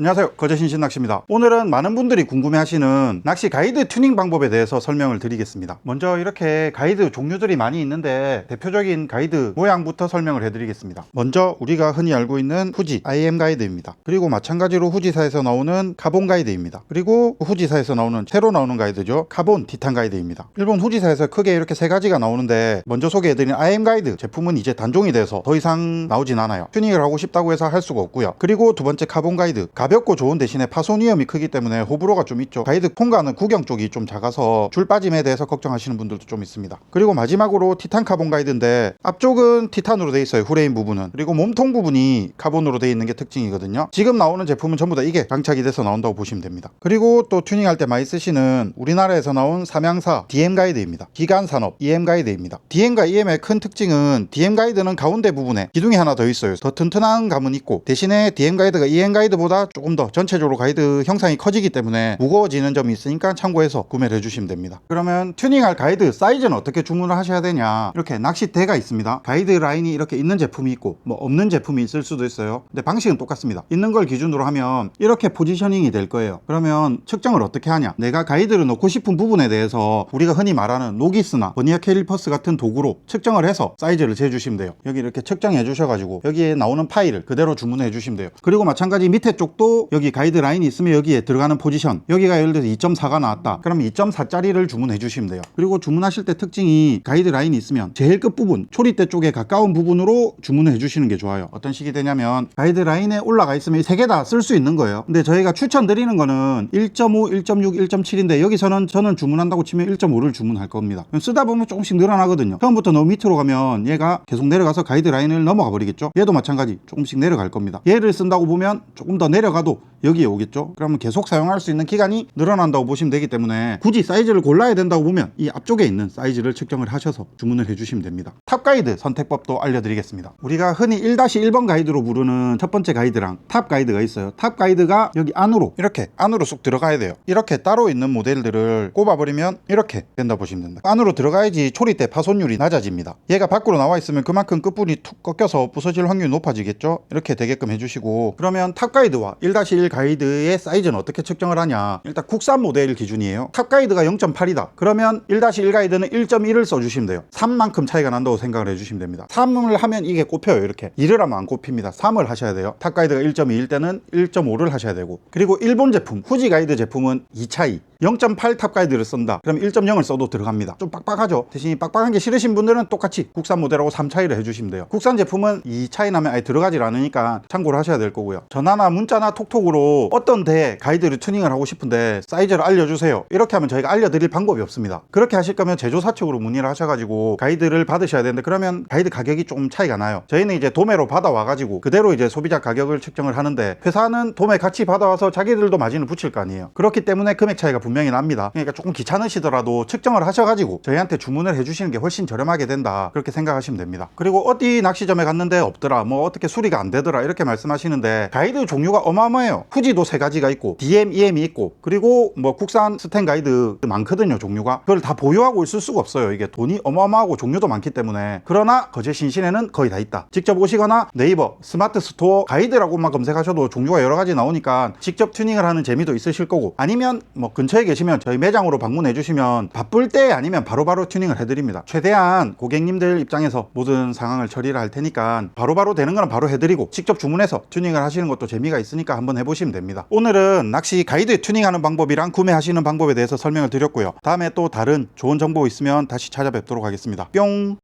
안녕하세요. 거제신신 낚시입니다. 오늘은 많은 분들이 궁금해하시는 낚시 가이드 튜닝 방법에 대해서 설명을 드리겠습니다. 먼저 이렇게 가이드 종류들이 많이 있는데 대표적인 가이드 모양부터 설명을 해드리겠습니다. 먼저 우리가 흔히 알고 있는 후지 IM 가이드입니다. 그리고 마찬가지로 후지사에서 나오는 카본 가이드입니다. 그리고 후지사에서 나오는 새로 나오는 가이드죠. 카본 티탄 가이드입니다. 일본 후지사에서 크게 이렇게 세 가지가 나오는데 먼저 소개해드린 IM 가이드 제품은 이제 단종이 돼서 더 이상 나오진 않아요. 튜닝을 하고 싶다고 해서 할 수가 없고요. 그리고 두 번째 카본 가이드 가볍고 좋은 대신에 파손 위험이 크기 때문에 호불호가 좀 있죠. 가이드 통과는 구경 쪽이 좀 작아서 줄 빠짐에 대해서 걱정하시는 분들도 좀 있습니다. 그리고 마지막으로 티탄 카본 가이드인데 앞쪽은 티탄으로 돼 있어요 후레임 부분은. 그리고 몸통 부분이 카본으로 돼 있는 게 특징이거든요. 지금 나오는 제품은 전부 다 이게 장착이 돼서 나온다고 보시면 됩니다. 그리고 또 튜닝할 때 많이 쓰시는 우리나라에서 나온 삼양사 DM 가이드입니다. 기간 산업 EM 가이드입니다. DM과 EM의 큰 특징은 DM 가이드는 가운데 부분에 기둥이 하나 더 있어요. 더 튼튼한 감은 있고 대신에 DM 가이드가 EM 가이드보다 조금 더 전체적으로 가이드 형상이 커지기 때문에 무거워지는 점이 있으니까 참고해서 구매를 해주시면 됩니다. 그러면 튜닝할 가이드 사이즈는 어떻게 주문을 하셔야 되냐? 이렇게 낚싯대가 있습니다. 가이드 라인이 이렇게 있는 제품이 있고 뭐 없는 제품이 있을 수도 있어요. 근데 방식은 똑같습니다. 있는 걸 기준으로 하면 이렇게 포지셔닝이 될 거예요. 그러면 측정을 어떻게 하냐? 내가 가이드를 넣고 싶은 부분에 대해서 우리가 흔히 말하는 노기스나 버니어 캘리퍼스 같은 도구로 측정을 해서 사이즈를 재주시면 돼요. 여기 이렇게 측정해 주셔가지고 여기에 나오는 파일을 그대로 주문해 주시면 돼요. 그리고 마찬가지 밑에 쪽도 여기 가이드 라인이 있으면 여기에 들어가는 포지션. 여기가 예를 들어서 2.4가 나왔다. 그러면 2.4짜리를 주문해 주시면 돼요. 그리고 주문하실 때 특징이 가이드 라인이 있으면 제일 끝부분 초리대 쪽에 가까운 부분으로 주문해 주시는 게 좋아요. 어떤 식이 되냐면 가이드 라인에 올라가 있으면 세개 다 쓸 수 있는 거예요. 근데 저희가 추천드리는 거는 1.5, 1.6, 1.7인데 여기서는 저는 주문한다고 치면 1.5를 주문할 겁니다. 쓰다 보면 조금씩 늘어나거든요. 처음부터 너무 밑으로 가면 얘가 계속 내려가서 가이드 라인을 넘어가 버리겠죠? 얘도 마찬가지. 조금씩 내려갈 겁니다. 얘를 쓴다고 보면 조금 더 내려가 도 여기에 오겠죠? 그러면 계속 사용할 수 있는 기간이 늘어난다고 보시면 되기 때문에 굳이 사이즈를 골라야 된다고 보면 이 앞쪽에 있는 사이즈를 측정을 하셔서 주문을 해주시면 됩니다. 탑 가이드 선택법도 알려드리겠습니다. 우리가 흔히 1-1번 가이드로 부르는 첫 번째 가이드랑 탑 가이드가 있어요. 탑 가이드가 여기 안으로 이렇게 안으로 쑥 들어가야 돼요. 이렇게 따로 있는 모델들을 꼽아버리면 이렇게 된다 보시면 된다. 안으로 들어가야지 초리 때 파손율이 낮아집니다. 얘가 밖으로 나와 있으면 그만큼 끝부분이 툭 꺾여서 부서질 확률이 높아지겠죠? 이렇게 되게끔 해주시고 그러면 탑 가이드와 1-1 가이드의 사이즈는 어떻게 측정을 하냐. 일단 국산 모델 기준이에요. 탑 가이드가 0.8이다. 그러면 1-1 가이드는 1.1을 써주시면 돼요. 3만큼 차이가 난다고 생각을 해주시면 됩니다. 3을 하면 이게 꼽혀요 이렇게. 2를 하면 안 꼽힙니다. 3을 하셔야 돼요. 탑 가이드가 1.2일 때는 1.5를 하셔야 되고. 그리고 일본 제품 후지 가이드 제품은 2차이. 0.8탑 가이드를 쓴다. 그럼 1.0을 써도 들어갑니다. 좀 빡빡하죠? 대신 이 빡빡한 게 싫으신 분들은 똑같이 국산 모델하고 3차이를 해주시면 돼요. 국산 제품은 2차이 나면 아예 들어가질 않으니까 참고를 하셔야 될 거고요. 전화나 문자나 톡톡으로 어떤 데 가이드를 튜닝을 하고 싶은데 사이즈를 알려주세요. 이렇게 하면 저희가 알려드릴 방법이 없습니다. 그렇게 하실 거면 제조사 측으로 문의를 하셔가지고 가이드를 받으셔야 되는데 그러면 가이드 가격이 조금 차이가 나요. 저희는 이제 도매로 받아와가지고 그대로 이제 소비자 가격을 측정을 하는데 회사는 도매 같이 받아와서 자기들도 마진을 붙일 거 아니에요. 그렇기 때문에 금액 차이가 분명히 납니다. 그러니까 조금 귀찮으시더라도 측정을 하셔가지고 저희한테 주문을 해주시는 게 훨씬 저렴하게 된다. 그렇게 생각하시면 됩니다. 그리고 어디 낚시점에 갔는데 없더라 뭐 어떻게 수리가 안 되더라 이렇게 말씀하시는데 가이드 종류가 어마 어마해요. 후지도 세 가지가 있고 DM, EM이 있고 그리고 뭐 국산 스텐 가이드 많거든요 종류가. 그걸 다 보유하고 있을 수가 없어요. 이게 돈이 어마어마하고 종류도 많기 때문에. 그러나 거제 신신에는 거의 다 있다. 직접 오시거나 네이버 스마트 스토어 가이드라고만 검색하셔도 종류가 여러 가지 나오니까 직접 튜닝을 하는 재미도 있으실 거고 아니면 뭐 근처에 계시면 저희 매장으로 방문해 주시면 바쁠 때 아니면 바로바로 튜닝을 해드립니다. 최대한 고객님들 입장에서 모든 상황을 처리를 할 테니까 바로바로 되는 거는 바로 해드리고 직접 주문해서 튜닝을 하시는 것도 재미가 있으니까 한번 해보시면 됩니다. 오늘은 낚시 가이드 튜닝하는 방법이랑 구매하시는 방법에 대해서 설명을 드렸고요. 다음에 또 다른 좋은 정보 있으면 다시 찾아뵙도록 하겠습니다. 뿅